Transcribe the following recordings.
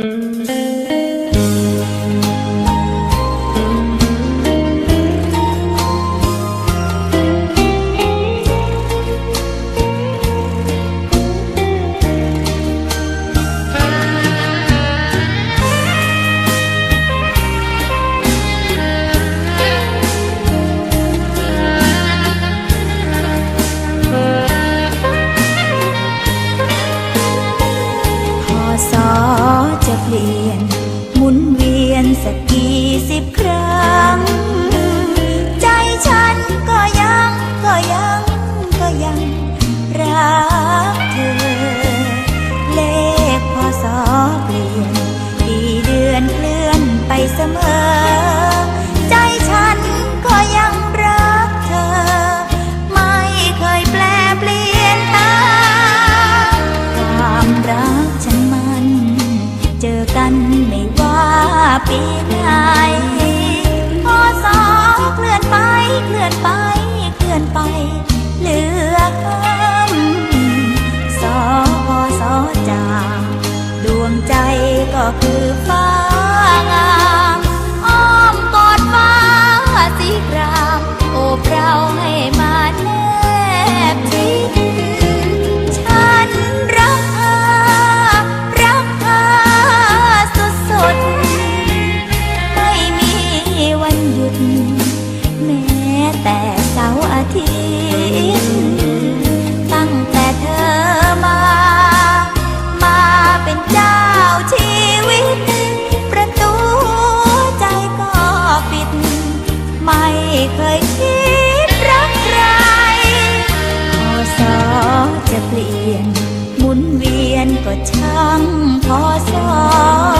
Mm-hmm. หมุนเวียนสักกี่สิบครั้ง ปีไหนพอสอเคลื่อนไป เคลื่อนไป เคลื่อนไป เหลือคำสอพอสอจาดวงใจก็คือฟ้า ม่เคยคิดรักใครพอสอจะเปลี่ยน หมุนเวียนก็ช่างพอสอ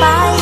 Bye.